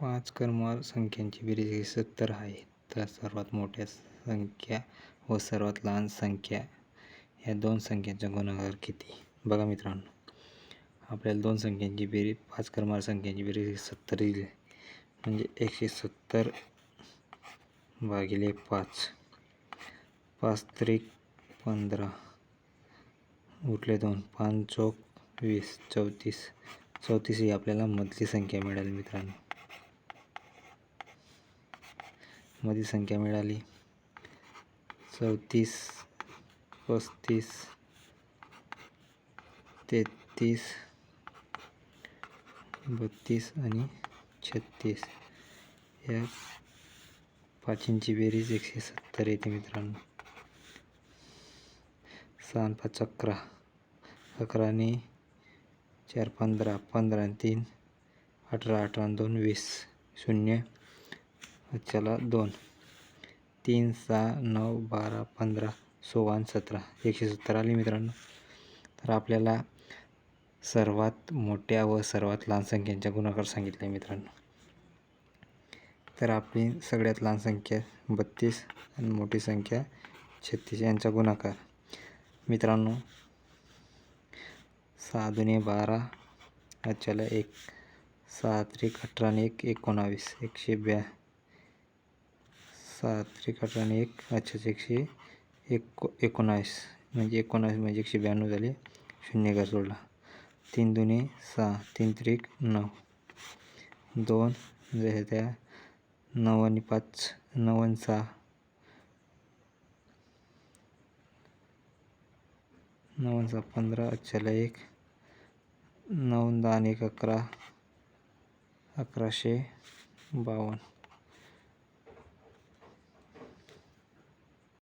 पाच क्रमवार संख्यांची बेरीज ही सत्तर आहे. तर सर्वात मोठ्या संख्या व सर्वात लहान संख्या या दोन संख्यांचा गुणाकार किती? बघा मित्रांनो आपल्याला दोन संख्यांची बेरीज पाच क्रमवार संख्यांची बेरीज सत्तर दिली. म्हणजे एकशे सत्तर भागिले पाच. पाच त्रिक पंधरा. उठले दोन. पाच चौक वीस चौतीस. चौतीस ही आपल्याला मधली संख्या मिळाली मित्रांनो. मध्ये संख्या मिळाली. चौतीस पस्तीस तेहतीस बत्तीस आणि छत्तीस. या पाचींची बेरीज एकशे सत्तर येते मित्रांनो. सहा पाच अकरा. अकराने चार पंधरा. पंधरा तीन अठरा अठरा दोन वीस. शून्य. चला दोन. तीन सहा नऊ बारा पंधरा सोळा आणि सतरा. एकशे सत्तर आली मित्रांनो. तर आपल्याला सर्वात मोठ्या व सर्वात लहान संख्यांचा गुणाकार सांगितला आहे मित्रांनो. तर आपली सगळ्यात लहान संख्या बत्तीस आणि मोठी संख्या छत्तीस यांचा गुणाकार. मित्रांनो सहा दुने बारा अच्छा एक सहा त्रिक अठरा आणि एक एकोणावीस एकशे ब्या सात त्रिक आणि एक अच्छाच एकशे एको एकोणावीस म्हणजे एकोणास म्हणजे एकशे ब्याण्णव झाले शून्य घर सोडला तीन दुने सहा तीन त्रिक नऊ. दोन जसे त्या नऊ आणि पाच नऊ आणि सहा. नऊ सहा पंधरा अच्छाला एक. नऊ दहा आणि एक अकरा. अकराशे बावन्न.